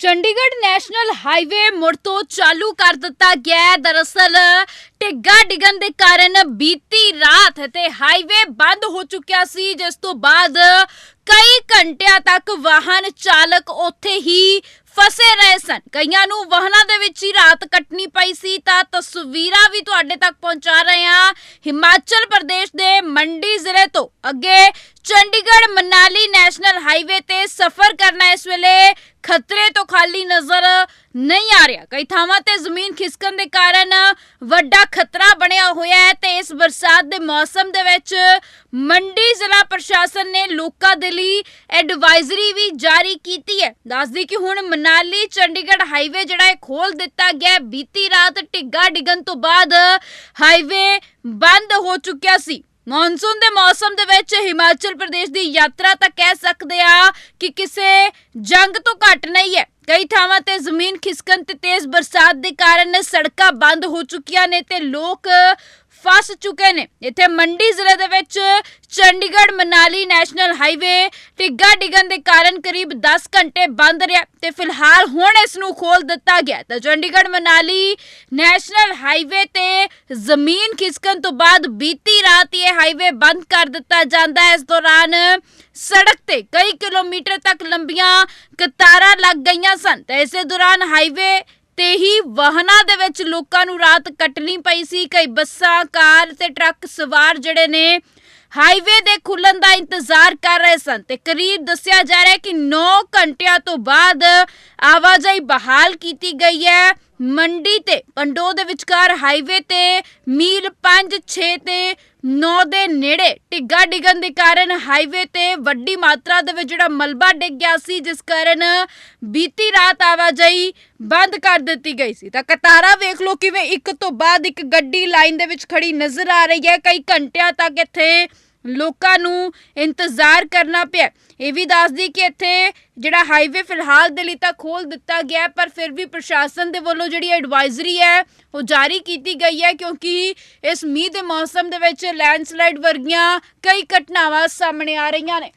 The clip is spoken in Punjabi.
ਚੰਡੀਗੜ੍ਹ ਨੈਸ਼ਨਲ ਹਾਈਵੇ ਮੁੜ ਤੋਂ ਚਾਲੂ ਕਰ ਦਿੱਤਾ ਗਿਆ ਹੈ। ਦਰਅਸਲ, ਟਿੱਗਾ ਡਿੱਗਣ ਦੇ ਕਾਰਨ ਬੀਤੀ ਰਾਤ ਤੇ ਹਾਈਵੇ ਬੰਦ ਹੋ ਚੁੱਕਿਆ ਸੀ, ਜਿਸ ਤੋਂ ਬਾਅਦ ਕਈ ਘੰਟਿਆਂ ਤੱਕ ਵਾਹਨ ਚਾਲਕ ਉੱਥੇ ਹੀ ਫਸੇ ਰਹੇ ਸਨ। ਕਈਆਂ ਨੂੰ ਵਾਹਨਾਂ ਦੇ ਵਿੱਚ ਹੀ ਰਾਤ ਕੱਟਣੀ ਪਈ ਸੀ। ਤਾਂ ਤਸਵੀਰਾਂ ਵੀ ਤੁਹਾਡੇ ਤੱਕ ਪਹੁੰਚਾ ਰਹੇ ਹਾਂ। ਹਿਮਾਚਲ ਪ੍ਰਦੇਸ਼ ਦੇ ਮੰਡੀ ਜ਼ਿਲ੍ਹੇ ਤੋਂ ਅੱਗੇ ਚੰਡੀਗੜ੍ਹ ਮਨਾਲੀ ਨੈਸ਼ਨਲ ਹਾਈਵੇ ਤੇ ਸਫ਼ਰ ਕਰਨਾ ਇਸ ਵੇਲੇ ਖਤਰੇ ਤੋਂ ਖਾਲੀ ਨਜ਼ਰ ਨਹੀਂ ਆ ਰਿਹਾ। ਕਈ ਥਾਵਾਂ ਤੇ ਜ਼ਮੀਨ ਖਿਸਕਣ ਦੇ ਕਾਰਨ ਵੱਡਾ ਖਤਰਾ ਬਣਿਆ ਹੋਇਆ ਹੈ। ਇਸ ਬਰਸਾਤ ਦੇ ਮੌਸਮ ਦੇ ਵਿੱਚ ਮੰਡੀ ਜ਼ਿਲ੍ਹਾ ਪ੍ਰਸ਼ਾਸਨ ਨੇ ਲੋਕਾਂ ਦੇ ਲਈ ਐਡਵਾਈਜ਼ਰੀ ਵੀ ਜਾਰੀ ਕੀਤੀ ਹੈ। ਦੱਸਦੀ ਕਿ ਹੁਣ ਮਨਾਲੀ, ਚੰਡੀਗੜ੍ਹ ਹਾਈਵੇ ਜਿਹੜਾ ਹੈ ਖੋਲ ਦਿੱਤਾ ਗਿਆ ਬੀਤੀ ਰਾਤ ਢਿੱਗਾ ਡਿੱਗਣ ਤੋਂ ਬਾਅਦ ਹਾਈਵੇ ਬੰਦ ਹੋ ਚੁੱਕਿਆ ਸੀ। ਮੌਨਸੂਨ ਦੇ ਮੌਸਮ ਦੇ ਵਿੱਚ ਹਿਮਾਚਲ ਪ੍ਰਦੇਸ਼ ਦੀ ਯਾਤਰਾ ਤਾਂ ਕਹਿ ਸਕਦੇ ਆ ਕਿ ਕਿਸੇ ਜੰਗ ਤੋਂ ਘੱਟ ਨਹੀਂ ਹੈ। ਕਈ ਥਾਵਾਂ ਤੇ ਜ਼ਮੀਨ ਖਿਸਕਣ ਤੇ ਤੇਜ਼ ਬਰਸਾਤ ਦੇ ਕਾਰਨ ਸੜਕਾਂ ਬੰਦ ਹੋ ਚੁੱਕੀਆਂ ਨੇ ਤੇ ਲੋਕ ਫਸ ਚੁੱਕੇ ਨੇ। ਇੱਥੇ ਮੰਡੀ ਜ਼ਿਲ੍ਹੇ ਦੇ ਵਿੱਚ ਚੰਡੀਗੜ੍ਹ ਮਨਾਲੀ ਨੈਸ਼ਨਲ ਹਾਈਵੇ ਟਿੱਗਾ ਡਿੱਗਣ ਦੇ ਕਾਰਨ ਕਰੀਬ 10 ਘੰਟੇ ਬੰਦ ਰਿਹਾ ਤੇ ਫਿਲਹਾਲ ਹੁਣ ਇਸ ਨੂੰ ਖੋਲ ਦਿੱਤਾ ਗਿਆ ਤਾਂ ਚੰਡੀਗੜ੍ਹ ਮਨਾਲੀ ਨੈਸ਼ਨਲ ਹਾਈਵੇ ਤੇ ਜ਼ਮੀਨ ਖਿਸਕਣ ਤੋਂ ਬਾਅਦ ਬੀਤੀ ਰਾਤ ਇਹ ਹਾਈਵੇ ਬੰਦ ਕਰ ਦਿੱਤਾ ਜਾਂਦਾ ਹੈ। ਇਸ ਦੌਰਾਨ ਸੜਕ ਤੇ ਕਈ ਕਿਲੋਮੀਟਰ ਤੱਕ ਲੰਬੀਆਂ ਕਤਾਰਾਂ ਲੱਗ ਗਈਆਂ ਸਨ। ਤੇ ਇਸੇ ਦੌਰਾਨ ਹਾਈਵੇ ਤੇ ਹੀ ਵਾਹਨਾਂ ਦੇ ਵਿੱਚ ਲੋਕਾਂ ਨੂੰ ਰਾਤ ਕੱਟਣੀ ਪਈ ਸੀ। ਕਈ ਬੱਸਾਂ, ਕਾਰ ਤੇ ਟਰੱਕ ਸਵਾਰ ਜਿਹੜੇ ਨੇ, ਹਾਈਵੇ ਦੇ ਖੁੱਲਣ ਦਾ ਇੰਤਜ਼ਾਰ ਕਰ ਰਹੇ ਸਨ। ਤੇ ਕਰੀਬ ਦੱਸਿਆ ਜਾ ਰਿਹਾ ਹੈ ਕਿ 9 ਘੰਟਿਆਂ ਤੋਂ ਬਾਅਦ ਆਵਾਜਾਈ ਬਹਾਲ ਕੀਤੀ ਗਈ ਹੈ। ਮੰਡੀ ਤੇ ਪੰਡੋ ਦੇ ਵਿਚਕਾਰ ਹਾਈਵੇ ਤੇ, ਮੀਲ 5 6 ਤੇ 9 ਦੇ ਨੇੜੇ ਟਿੱਗਾ ਡਿੱਗਣ ਦੇ ਕਾਰਨ ਹਾਈਵੇ ਤੇ ਵੱਡੀ ਮਾਤਰਾ ਦੇ ਵਿੱਚ ਜਿਹੜਾ ਮਲਬਾ ਡਿੱਗ ਗਿਆ ਸੀ, ਜਿਸ ਕਾਰਨ ਬੀਤੀ ਰਾਤ ਆਵਾਜਾਈ ਬੰਦ ਕਰ ਦਿੱਤੀ ਗਈ ਸੀ। ਤਾਂ ਕਤਾਰਾ ਵੇਖ ਲਓ ਕਿਵੇਂ ਇੱਕ ਤੋਂ ਬਾਅਦ ਇੱਕ ਗੱਡੀ ਲਾਈਨ ਦੇ ਵਿੱਚ ਖੜੀ ਨਜ਼ਰ ਆ ਰਹੀ ਹੈ। ਕਈ ਘੰਟਿਆਂ ਤੱਕ ਇੱਥੇ ਲੋਕਾਂ ਨੂੰ ਇੰਤਜ਼ਾਰ ਕਰਨਾ ਪਿਆ। ਇਹ ਵੀ ਦੱਸਦੀ ਕਿ ਇੱਥੇ ਜਿਹੜਾ ਹਾਈਵੇ ਫਿਲਹਾਲ ਦੇ ਲਈ ਤਾਂ ਖੋਲ ਦਿੱਤਾ ਗਿਆ, ਪਰ ਫਿਰ ਵੀ ਪ੍ਰਸ਼ਾਸਨ ਦੇ ਵੱਲੋਂ ਜਿਹੜੀ ਐਡਵਾਈਜ਼ਰੀ ਹੈ, ਉਹ ਜਾਰੀ ਕੀਤੀ ਗਈ ਹੈ ਕਿਉਂਕਿ ਇਸ ਮੀਂਹ ਦੇ ਮੌਸਮ ਦੇ ਵਿੱਚ ਲੈਂਡਸਲਾਈਡ ਵਰਗੀਆਂ ਕਈ ਘਟਨਾਵਾਂ ਸਾਹਮਣੇ ਆ ਰਹੀਆਂ ਨੇ।